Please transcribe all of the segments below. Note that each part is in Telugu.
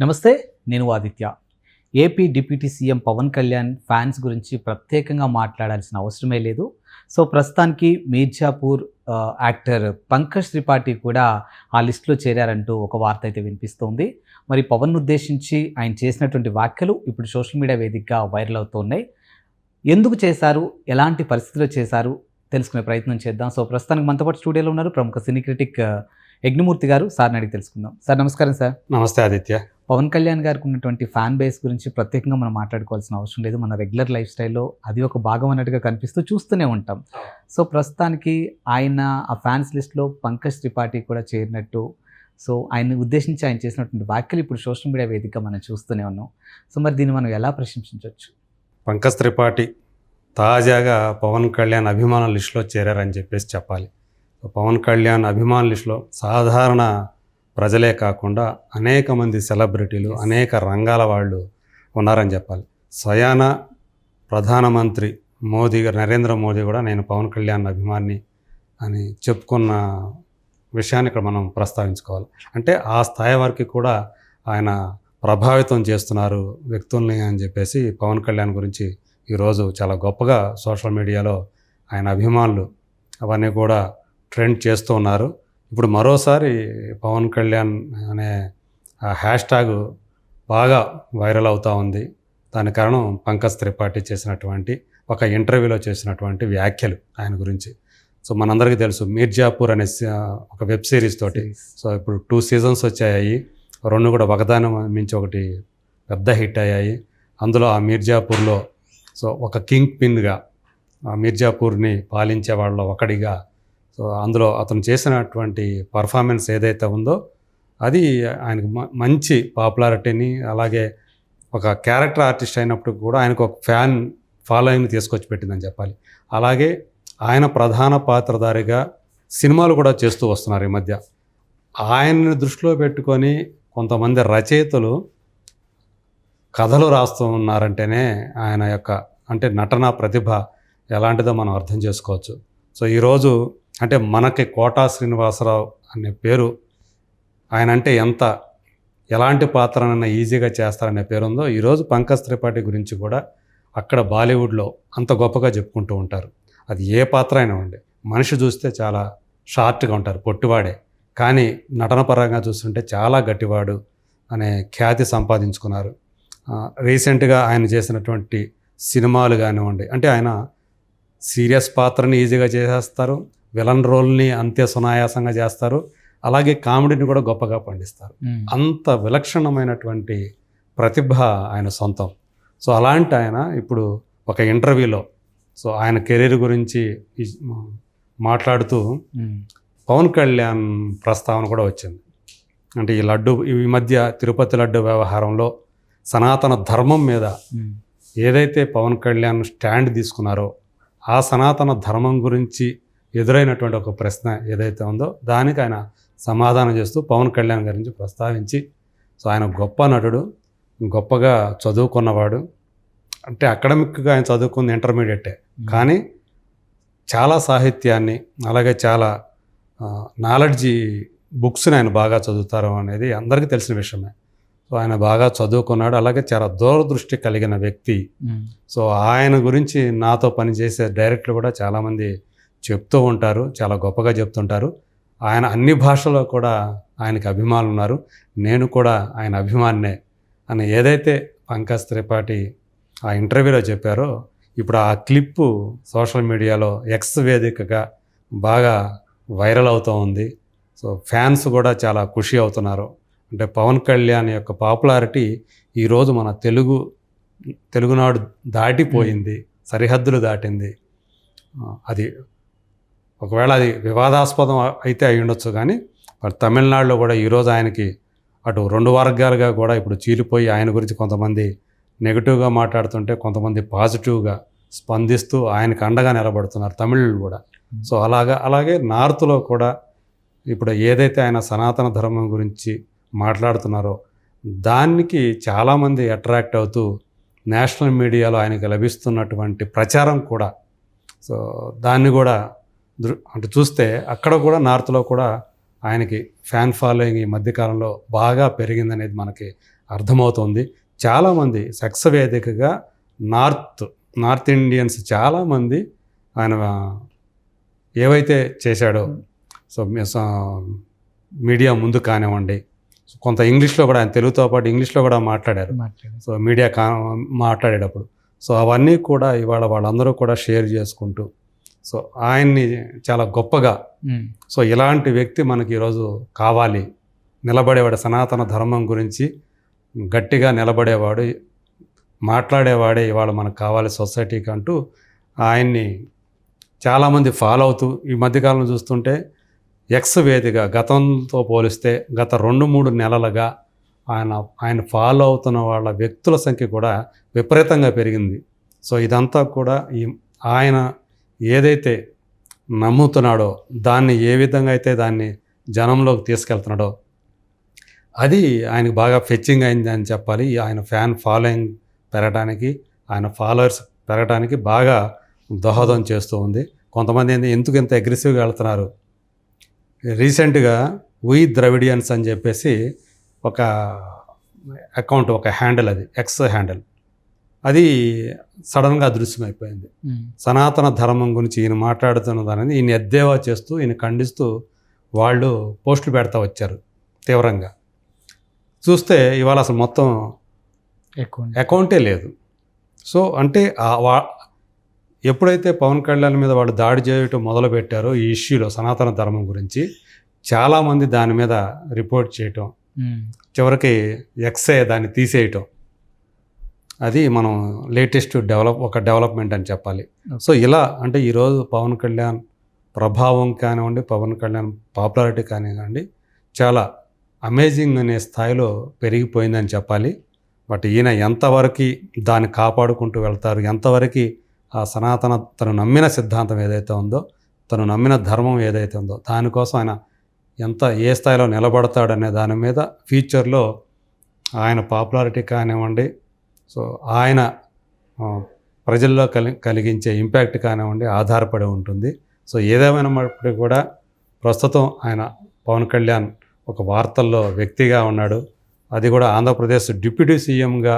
నమస్తే నేను Aditya. AP deputy CM Pawan Kalyan fans గురించి ప్రత్యేకంగా మాట్లాడాల్సిన అవసరమే లేదు. సో ప్రస్తుతానికి మీర్జాపూర్ యాక్టర్ పంకజ్ త్రిపాఠి కూడా ఆ లిస్టులో చేరారంటూ ఒక వార్త అయితే వినిపిస్తోంది. మరి పవన్ ఉద్దేశించి ఆయన చేసినటువంటి వ్యాఖ్యలు ఇప్పుడు సోషల్ మీడియా వేదికగా వైరల్ అవుతున్నాయి ఎందుకు చేశారు? ఎలాంటి పరిస్థితిలో చేశారు? తెలుసుకునే ప్రయత్నం చేద్దాం. సో ప్రస్తుతానికి మనతో పాటు స్టూడియోలో ఉన్నారు ప్రముఖ సినీ క్రిటిక్ యజ్ఞమూర్తి గారు. సార్ని అడిగి తెలుసుకుందాం. సార్ నమస్కారం సార్. నమస్తే ఆదిత్య. పవన్ కళ్యాణ్ గారికి ఉన్నటువంటి ఫ్యాన్ బేస్ గురించి ప్రత్యేకంగా మనం మాట్లాడుకోవాల్సిన అవసరం లేదు. మన రెగ్యులర్ లైఫ్ స్టైల్లో అది ఒక భాగం అన్నట్టుగా కనిపిస్తూ చూస్తూనే ఉంటాం. సో ప్రస్తుతానికి ఆయన ఆ ఫ్యాన్స్ లిస్ట్లో పంకజ్ త్రిపాఠి కూడా చేరినట్టు సో ఆయన ఉద్దేశించి ఆయన చేసినటువంటి వ్యాఖ్యలు ఇప్పుడు సోషల్ మీడియా వేదిక మనం చూస్తూనే ఉన్నాం. సో మరి దీన్ని మనం ఎలా ప్రశంసించవచ్చు పంకజ్ త్రిపాఠి తాజాగా పవన్ కళ్యాణ్ అభిమాన లిస్టులో చేరారని చెప్పేసి చెప్పాలి. పవన్ కళ్యాణ్ అభిమాన లిస్టులో సాధారణ ప్రజలే కాకుండా అనేక మంది సెలబ్రిటీలు అనేక రంగాల వాళ్ళు ఉన్నారని చెప్పాలి. స్వయాన ప్రధానమంత్రి మోదీ గారు నరేంద్ర మోదీ కూడా నేను పవన్ కళ్యాణ్ అభిమాని అని చెప్పుకున్న విషయాన్ని ఇక్కడ మనం ప్రస్తావించుకోవాలి. అంటే ఆ స్థాయి వరకు కూడా ఆయన ప్రభావితం చేస్తున్నారు వ్యక్తుల్ని అని చెప్పేసి పవన్ కళ్యాణ్ గురించి ఈరోజు చాలా గొప్పగా సోషల్ మీడియాలో ఆయన అభిమానులు అవన్నీ కూడా ట్రెండ్ చేస్తూ ఉన్నారు. ఇప్పుడు మరోసారి పవన్ కళ్యాణ్ అనే ఆ హ్యాష్ ట్యాగ్ బాగా వైరల్ అవుతూ ఉంది. దాని కారణం పంకజ్ త్రిపాఠి చేసినటువంటి ఒక ఇంటర్వ్యూలో చేసినటువంటి వ్యాఖ్యలు ఆయన గురించి. సో మనందరికీ తెలుసు మీర్జాపూర్ అనే ఒక వెబ్ సిరీస్ తోటి. సో ఇప్పుడు టూ సీజన్స్ వచ్చాయి. రెండు కూడా ఒకదాని మించి ఒకటి పెద్ద హిట్ అయ్యాయి. అందులో ఆ మీర్జాపూర్లో సో ఒక కింగ్ పిన్గా ఆ మీర్జాపూర్ని పాలించే వాళ్ళలో ఒకడిగా సో అందులో అతను చేసినటువంటి పర్ఫార్మెన్స్ ఏదైతే ఉందో అది ఆయనకు మ- మంచి పాపులారిటీని అలాగే ఒక క్యారెక్టర్ ఆర్టిస్ట్ అయినప్పుడు కూడా ఆయనకు ఒక ఫ్యాన్ ఫాలోయింగ్ని తీసుకొచ్చి పెట్టిందని చెప్పాలి. అలాగే ఆయన ప్రధాన పాత్రధారిగా సినిమాలు కూడా చేస్తూ వస్తున్నారు ఈ మధ్య. ఆయన్ని దృష్టిలో పెట్టుకొని కొంతమంది రచయితలు కథలు రాస్తూ ఉన్నారంటేనే ఆయన యొక్క అంటే నటన ప్రతిభ ఎలాంటిదో మనం అర్థం చేసుకోవచ్చు. సో ఈరోజు అంటే మనకి కోటా శ్రీనివాసరావు అనే పేరు ఆయన అంటే ఎంత ఎలాంటి పాత్రనైనా ఈజీగా చేస్తారనే పేరు ఉందో ఈరోజు పంకజ్ త్రిపాఠి గురించి కూడా అక్కడ బాలీవుడ్లో అంత గొప్పగా చెప్పుకుంటూ ఉంటారు. అది ఏ పాత్ర అయినా ఉండే. మనిషి చూస్తే చాలా షార్ట్గా ఉంటారు పొట్టివాడే. కానీ నటన పరంగా చూస్తుంటే చాలా గట్టివాడు అనే ఖ్యాతి సంపాదించుకున్నారు. రీసెంట్గా ఆయన చేసినటువంటి సినిమాలు కానివ్వండి అంటే ఆయన సీరియస్ పాత్రని ఈజీగా చేసేస్తారు విలన్ రోల్ని అంతే సునాయాసంగా చేస్తారు అలాగే కామెడీని కూడా గొప్పగా పండిస్తారు. అంత విలక్షణమైనటువంటి ప్రతిభ ఆయన సొంతం సో అలాంటి ఆయన ఇప్పుడు ఒక ఇంటర్వ్యూలో సో ఆయన కెరీర్ గురించి మాట్లాడుతూ. పవన్ కళ్యాణ్ ప్రస్తావన కూడా వచ్చింది అంటే ఈ లడ్డు ఈ మధ్య తిరుపతి లడ్డు వ్యవహారంలో సనాతన ధర్మం మీద. ఏదైతే పవన్ కళ్యాణ్ స్టాండ్ తీసుకున్నారో ఆ సనాతన ధర్మం గురించి ఎదురైనటువంటి ఒక ప్రశ్న ఏదైతే ఉందో దానికి ఆయన సమాధానం చేస్తూ పవన్ కళ్యాణ్ గురించి ప్రస్తావించి సో ఆయన గొప్ప నటుడు గొప్పగా చదువుకున్నవాడు. అంటే అకాడమిక్గా ఆయన చదువుకుంది ఇంటర్మీడియటే. కానీ చాలా సాహిత్యాన్ని అలాగే చాలా నాలెడ్జి బుక్స్ని ఆయన బాగా చదువుతారు అనేది అందరికీ తెలిసిన విషయమే. సో ఆయన బాగా చదువుకున్నాడు అలాగే చాలా దూరదృష్టి కలిగిన వ్యక్తి. సో ఆయన గురించి నాతో పనిచేసే డైరెక్టర్లు కూడా చాలామంది చెప్తూ ఉంటారు చాలా గొప్పగా చెప్తుంటారు. ఆయన అన్ని భాషల్లో కూడా ఆయనకి అభిమానులు ఉన్నారు. నేను కూడా ఆయన అభిమానినే అని ఏదైతే పంకజ్ త్రిపాఠి ఆ ఇంటర్వ్యూలో చెప్పారో ఇప్పుడు ఆ క్లిప్పు సోషల్ మీడియాలో ఎక్స్ వేదికగా బాగా వైరల్ అవుతూ ఉంది. సో ఫ్యాన్స్ కూడా చాలా ఖుషి అవుతున్నారు. అంటే పవన్ కళ్యాణ్ యొక్క పాపులారిటీ ఈరోజు మన తెలుగు తెలుగునాడు దాటిపోయింది సరిహద్దులు దాటింది. అది ఒకవేళ అది వివాదాస్పదం అయితే అయి ఉండొచ్చు కానీ మరి తమిళనాడులో కూడా ఈరోజు ఆయనకి అటు రెండు వర్గాలుగా కూడా ఇప్పుడు చీలిపోయి ఆయన గురించి కొంతమంది నెగిటివ్గా మాట్లాడుతుంటే కొంతమంది పాజిటివ్గా స్పందిస్తూ ఆయనకు అండగా నిలబడుతున్నారు తమిళులు కూడా. సో అలాగా అలాగే నార్త్లో కూడా ఇప్పుడు ఏదైతే ఆయన సనాతన ధర్మం గురించి మాట్లాడుతున్నారో దానికి చాలామంది అట్రాక్ట్ అవుతూ నేషనల్ మీడియాలో ఆయనకి లభిస్తున్నటువంటి ప్రచారం కూడా. సో దాన్ని కూడా అంటే చూస్తే అక్కడ కూడా నార్త్లో కూడా ఆయనకి ఫ్యాన్ ఫాలోయింగ్ ఈ మధ్యకాలంలో బాగా పెరిగిందనేది మనకి అర్థమవుతుంది. చాలామంది సెక్స్ వేదికగా నార్త్ నార్త్ ఇండియన్స్ చాలామంది ఆయన ఏవైతే చేశాడో సో మీడియా ముందు కానివ్వండి కొంత ఇంగ్లీష్లో కూడా ఆయన తెలుగుతో పాటు ఇంగ్లీష్లో కూడా మాట్లాడారు. మాట్లాడారు. సో మీడియా కా మాట్లాడేటప్పుడు. సో అవన్నీ కూడా ఇవాళ వాళ్ళందరూ కూడా షేర్ చేసుకుంటూ సో ఆయన్ని చాలా గొప్పగా సో ఇలాంటి వ్యక్తి మనకి ఈరోజు కావాలి. నిలబడేవాడు సనాతన ధర్మం గురించి గట్టిగా నిలబడేవాడు మాట్లాడేవాడే ఇవాళ మనకు కావాలి సొసైటీకి అంటూ ఆయన్ని చాలామంది ఫాలో అవుతూ ఈ మధ్యకాలంలో చూస్తుంటే ఎక్స్ వేదిక గతంతో పోలిస్తే గత రెండు మూడు నెలలుగా ఆయన ఆయన ఫాలో అవుతున్న వాళ్ళ వ్యక్తుల సంఖ్య కూడా విపరీతంగా పెరిగింది. సో ఇదంతా కూడా ఈ ఆయన ఏదైతే నమ్ముతున్నాడో దాన్ని ఏ విధంగా అయితే దాన్ని జనంలోకి తీసుకెళ్తున్నాడో అది ఆయనకు బాగా ఫెచ్చింగ్ అయింది అని చెప్పాలి. ఆయన ఫ్యాన్ ఫాలోయింగ్ పెరగడానికి ఆయన ఫాలోవర్స్ పెరగడానికి బాగా దోహదం చేస్తూ ఉంది. కొంతమంది ఎందుకు ఇంత అగ్రెసివ్గా వెళ్తున్నారు? రీసెంట్గా వీ ద్రవిడియన్స్ అని చెప్పేసి ఒక అకౌంట్ ఒక హ్యాండిల్ అది ఎక్స్ హ్యాండిల్ అది సడన్గా అదృశ్యమైపోయింది. సనాతన ధర్మం గురించి ఈయన మాట్లాడుతున్నది అనేది ఈయన ఎద్దేవా చేస్తూ ఈయన ఖండిస్తూ వాళ్ళు పోస్టులు పెడతా వచ్చారు తీవ్రంగా. చూస్తే ఇవాళ అసలు మొత్తం. అకౌంటే లేదు. సో అంటే ఎప్పుడైతే పవన్ కళ్యాణ్ మీద వాళ్ళు దాడి చేయటం మొదలుపెట్టారో ఈ ఇష్యూలో సనాతన ధర్మం గురించి చాలామంది దాని మీద రిపోర్ట్ చేయటం చివరికి ఎక్సే దాన్ని తీసేయటం అది మనం లేటెస్ట్ డెవలప్ ఒక డెవలప్మెంట్ అని చెప్పాలి. సో ఇలా అంటే ఈరోజు పవన్ కళ్యాణ్ ప్రభావం కానివ్వండి పవన్ కళ్యాణ్ పాపులారిటీ కానివ్వండి చాలా అమేజింగ్ అనే స్థాయిలో పెరిగిపోయిందని చెప్పాలి. బట్ ఈయన ఎంతవరకు దాన్ని కాపాడుకుంటూ వెళ్తారు ఎంతవరకు ఆ సనాతన తను నమ్మిన సిద్ధాంతం ఏదైతే ఉందో తను నమ్మిన ధర్మం ఏదైతే ఉందో దానికోసం ఆయన ఎంత ఏ స్థాయిలో నిలబడతాడనే దాని మీద ఫ్యూచర్లో ఆయన పాపులారిటీ కానివ్వండి సో ఆయన ప్రజల్లో కలి కలిగించే ఇంపాక్ట్ కానివ్వండి ఆధారపడి ఉంటుంది. సో ఏదేమైనప్పటికీ కూడా ప్రస్తుతం ఆయన పవన్ కళ్యాణ్ ఒక వార్తల్లో వ్యక్తిగా ఉన్నాడు. అది కూడా ఆంధ్రప్రదేశ్ డిప్యూటీ సీఎంగా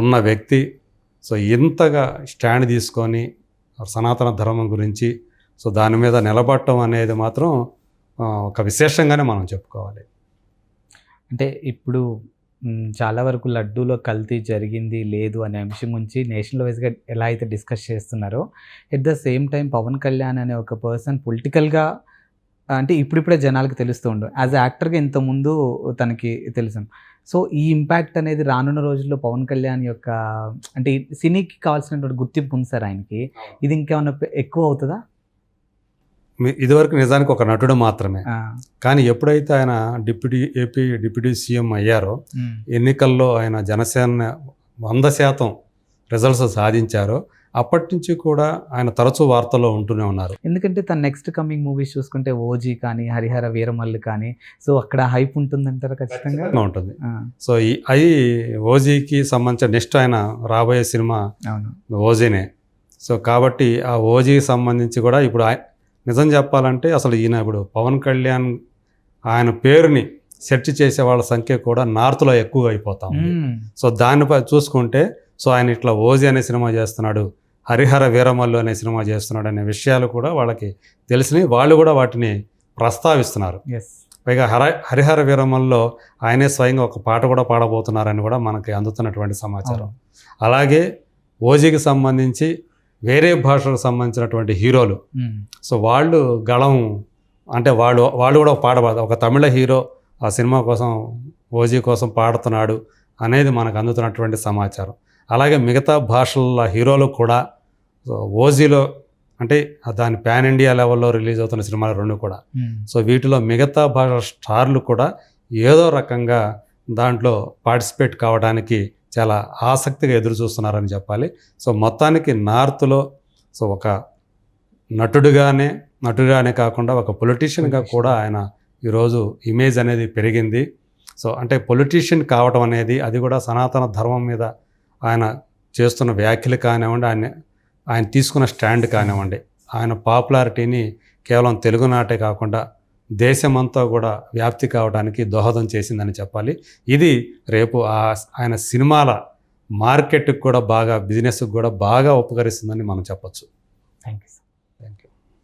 ఉన్న వ్యక్తి. సో ఇంతగా స్టాండ్ తీసుకొని సనాతన ధర్మం గురించి సో దాని మీద నిలబడటం అనేది మాత్రం ఒక విశేషంగానే మనం చెప్పుకోవాలి. అంటే ఇప్పుడు చాలా వరకు లడ్డూలో కల్తీ జరిగింది లేదు అనే అంశం గురించి నేషనల్ వైజ్గా ఎలా అయితే డిస్కస్ చేస్తున్నారో at the same time Pawan Kalyan అనే ఒక పర్సన్ పొలిటికల్గా అంటే ఇప్పుడిప్పుడే జనాలకు తెలుస్తూ ఉండు యాజ్ యాక్టర్గా ఇంతకుముందు తనకి తెలుసు. సో ఈ ఇంపాక్ట్ అనేది రానున్న రోజుల్లో పవన్ కళ్యాణ్ యొక్క అంటే సినీకి కావాల్సినటువంటి గుర్తింపు ఉంది సార్ ఆయనకి. ఇది ఇంకేమన్నా పె- ఎక్కువ అవుతుందా? ఇదివరకు నిజానికి ఒక నటుడు మాత్రమే. కానీ ఎప్పుడైతే ఆయన డిప్యూటీ ఏపీ డిప్యూటీ సీఎం అయ్యారో ఎన్నికల్లో ఆయన జనసేన వంద శాతం రిజల్ట్స్ సాధించారో అప్పటి నుంచి కూడా ఆయన తరచూ వార్తల్లో ఉంటూనే ఉన్నారు. ఎందుకంటే తన నెక్స్ట్ కమింగ్ మూవీస్ చూసుకుంటే ఓజీ కానీ హరిహర వీరమల్లు కానీ సో అక్కడ హైప్ ఉంటుందంటారా ఖచ్చితంగా? ఖచ్చితంగా ఉంటుంది. సో ఈ అది ఓజీకి సంబంధించిన నెక్స్ట్ ఆయన రాబోయే సినిమా ఓజీనే సో కాబట్టి ఆ ఓజీకి సంబంధించి కూడా ఇప్పుడు నిజం చెప్పాలంటే అసలు ఈయన ఇప్పుడు పవన్ కళ్యాణ్ ఆయన పేరుని సెర్చ్ చేసే వాళ్ళ సంఖ్య కూడా నార్త్లో ఎక్కువ అయిపోతా సో దానిపై చూసుకుంటే సో ఆయన ఇట్లా ఓజీ అనే సినిమా చేస్తున్నాడు హరిహర వీరమల్లు అనే సినిమా చేస్తున్నాడు అనే విషయాలు కూడా వాళ్ళకి తెలిసినవి. వాళ్ళు కూడా వాటిని ప్రస్తావిస్తున్నారు. పైగా హర హరిహర వీరమల్లో ఆయనే స్వయంగా ఒక పాట కూడా పాడబోతున్నారని కూడా మనకి అందుతున్నటువంటి సమాచారం. అలాగే ఓజీకి సంబంధించి వేరే భాషలకు సంబంధించినటువంటి హీరోలు. సో వాళ్ళు గళం అంటే వాళ్ళు వాళ్ళు కూడా పాడ ఒక తమిళ హీరో ఆ సినిమా కోసం ఓజీ కోసం పాడుతున్నాడు అనేది మనకు అందుతున్నటువంటి సమాచారం. అలాగే మిగతా భాషల హీరోలు కూడా ఓజీలో అంటే దాని పాన్ ఇండియా లెవెల్లో రిలీజ్ అవుతున్న సినిమాలు రెండు కూడా. సో వీటిలో మిగతా భాష స్టార్లు కూడా ఏదో రకంగా దాంట్లో పార్టిసిపేట్ కావడానికి చాలా ఆసక్తిగా ఎదురు చూస్తున్నారని చెప్పాలి. సో మొత్తానికి నార్త్లో సో ఒక నటుడుగానే నటుడుగానే కాకుండా ఒక పొలిటీషియన్గా కూడా ఆయన ఈరోజు ఇమేజ్ అనేది పెరిగింది. సో అంటే పొలిటీషియన్ కావటం అనేది అది కూడా సనాతన ధర్మం మీద ఆయన చేస్తున్న వ్యాఖ్యలు కానివ్వండి ఆయన ఆయన తీసుకున్న స్టాండ్ కానివ్వండి ఆయన పాపులారిటీని కేవలం తెలుగునాటే కాకుండా దేశమంతా కూడా వ్యాప్తి కావడానికి దోహదం చేసిందని చెప్పాలి. ఇది రేపు ఆ ఆయన సినిమాల మార్కెట్కి కూడా బాగా బిజినెస్కి కూడా బాగా ఉపకరిస్తుందని మనం చెప్పొచ్చు. Thank you